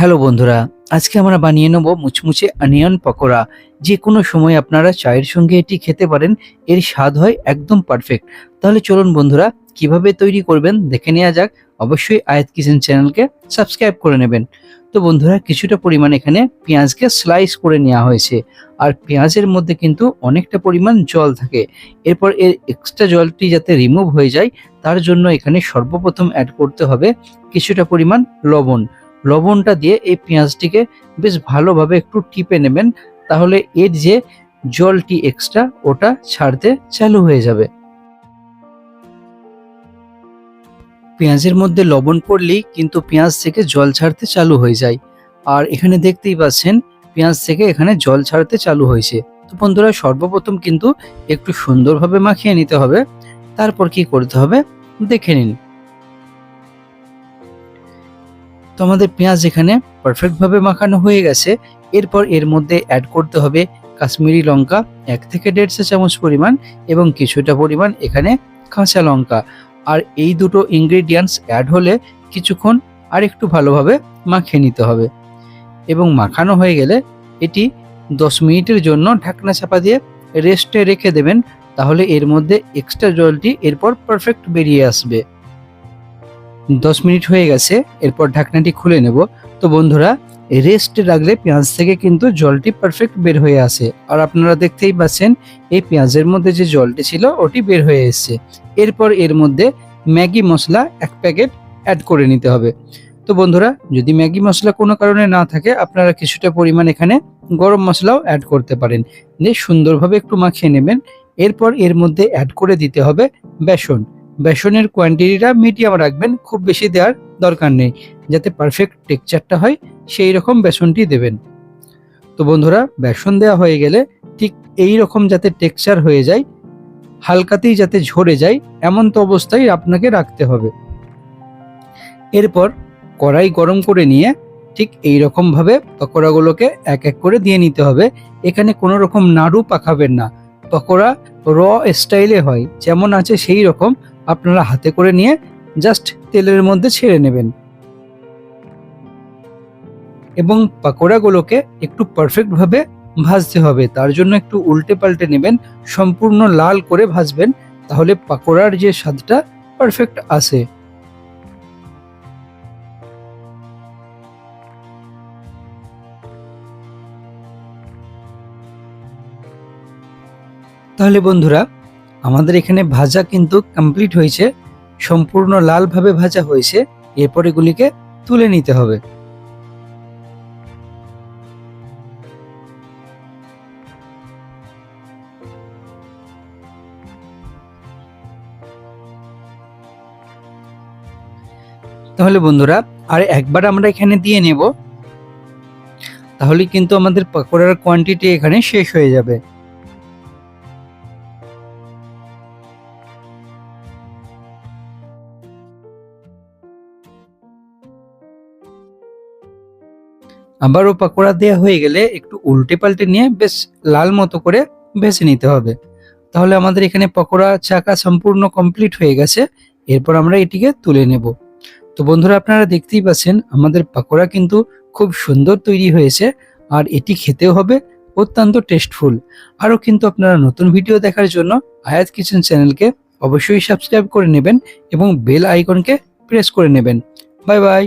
Hello বন্ধুরা, আজকে আমরা বানিয়ে নেব মুচমুচে অনিয়ন পকোড়া। যে কোনো সময় আপনারা চায়ের সঙ্গে এটি খেতে পারেন, এর স্বাদ হয় একদম পারফেক্ট। তাহলে চলুন বন্ধুরা, কীভাবে তৈরি করবেন দেখে নেওয়া যাক। অবশ্যই আয়াত কিচেন চ্যানেলকে সাবস্ক্রাইব করে নেবেন। তো বন্ধুরা, কিছুটা পরিমাণ এখানে পেঁয়াজকে স্লাইস করে নেওয়া হয়েছে। আর পেঁয়াজের মধ্যে কিন্তু অনেকটা পরিমাণ জল থাকে। এরপর এর এক্সট্রা জলটি যাতে রিমুভ হয়ে যায়, তার জন্য এখানে সর্বপ্রথম অ্যাড করতে হবে কিছুটা পরিমাণ লবণ। লবণটা দিয়ে এই পেঁয়াজটিকে বেশ ভালোভাবে একটু টিপে নেবেন, তাহলে এর যে জলটি এক্সট্রা ওটা ছাড়তে চালু হয়ে যাবে। পেঁয়াজের মধ্যে লবণ পড়লেই কিন্তু পেঁয়াজ থেকে জল ছাড়তে চালু হয়ে যায়। আর এখানে দেখতেই পাচ্ছেন, পেঁয়াজ থেকে এখানে জল ছাড়তে চালু হয়েছে। তো বন্ধুরা, সর্বপ্রথম কিন্তু একটু সুন্দরভাবে মাখিয়ে নিতে হবে। তারপর কি করতে হবে? দেখে নিন। তো আমাদের পেঁয়াজ এখানে পারফেক্টভাবে মাখানো হয়ে গেছে। এরপর এর মধ্যে অ্যাড করতে হবে কাশ্মীরি লঙ্কা, এক থেকে দেড় চা চামচ পরিমাণ এবং কিছুটা পরিমাণ এখানে কাঁচা লঙ্কা। আর এই দুটো ইনগ্রেডিয়েন্টস অ্যাড হলে কিছুক্ষণ আর একটু ভালোভাবে মাখিয়ে নিতে হবে। এবং মাখানো হয়ে গেলে এটি দশ মিনিটের জন্য ঢাকনা চাপা দিয়ে রেস্টে রেখে দেবেন, তাহলে এর মধ্যে এক্সট্রা জলটি এরপর পারফেক্ট বেরিয়ে আসবে। দশ মিনিট হয়ে গেছে, এরপর ঢাকনাটি খুলে নেব। তো বন্ধুরা রেস্টে রাখলে পেঁয়াজ থেকে কিন্তু জলটি পারফেক্ট বের হয়ে আসে। আর আপনারা দেখতেই পাচ্ছেন, এই পেঁয়াজের মধ্যে যে জলটি ছিল, ওটি বের হয়ে এসছে। এরপর এর মধ্যে ম্যাগি মশলা এক প্যাকেট অ্যাড করে নিতে হবে। তো বন্ধুরা, যদি ম্যাগি মশলা কোনো কারণে না থাকে, আপনারা কিছুটা পরিমাণ এখানে গরম মশলাও অ্যাড করতে পারেন। দিয়ে সুন্দরভাবে একটু মাখিয়ে নেবেন। এরপর এর মধ্যে অ্যাড করে দিতে হবে বেসন। বেসনের কোয়ান্টিটিটা মিডিয়াম রাখবেন, খুব বেশি দেওয়ার দরকার নেই, যাতে পারফেক্ট টেক্সচারটা হয়, সেই রকম বেসনটি দেবেন। তো বন্ধুরা, বেসন দেওয়া হয়ে গেলে ঠিক এই রকম যাতে টেক্সচার হয়ে যায়, হালকাতেই যাতে ঝরে যায়, এমন তো অবস্থায় আপনাকে রাখতে হবে। এরপর কড়াই গরম করে নিয়ে ঠিক এই রকম ভাবে পকোড়াগুলোকে এক এক করে দিয়ে নিতে হবে। এখানে কোনো রকম নাড়ু পাকাবেন না। পকোড়া র স্টাইলে হয়, যেমন আছে সেই রকম। আপনারা হাতে করে নিয়ে জাস্ট তেলের মধ্যে ছেড়ে নেবেন। এবং পাকোড়াগুলোকে একটু পারফেক্টভাবে ভাজতে হবে। তার জন্য একটু উল্টে পাল্টে নেবেন, সম্পূর্ণ লাল করে ভাজবেন, তাহলে পাকোড়ার যে স্বাদটা পারফেক্ট আসে। তাহলে বন্ধুরা আমাদের এখানে ভাজা কিন্তু কমপ্লিট হয়েছে, সম্পূর্ণ লালভাবে ভাজা হয়েছে, এরপর এগুলিকে তুলে নিতে হবে। তাহলে বন্ধুরা, আর একবার আমরা এখানে দিয়ে নেব, তাহলে কিন্তু আমাদের পকোড়ার কোয়ান্টিটি এখানে শেষ হয়ে যাবে। আবারও পাকোড়া দেওয়া হয়ে গেলে একটু উল্টে পাল্টে নিয়ে বেশ লাল মতো করে ভেজে নিতে হবে। তাহলে আমাদের এখানে পকোড়া চাকা সম্পূর্ণ কমপ্লিট হয়ে গেছে। এরপর আমরা এটিকে তুলে নেব। তো বন্ধুরা, আপনারা দেখতেই পাচ্ছেন, আমাদের পাকোড়া কিন্তু খুব সুন্দর তৈরি হয়েছে আর এটি খেতেও হবে, অত্যন্ত টেস্টফুল আরও কিন্তু আপনারা নতুন ভিডিও দেখার জন্য আয়াত কিচেন চ্যানেলকে অবশ্যই সাবস্ক্রাইব করে নেবেন এবং বেল আইকনকে প্রেস করে নেবেন। Bye bye.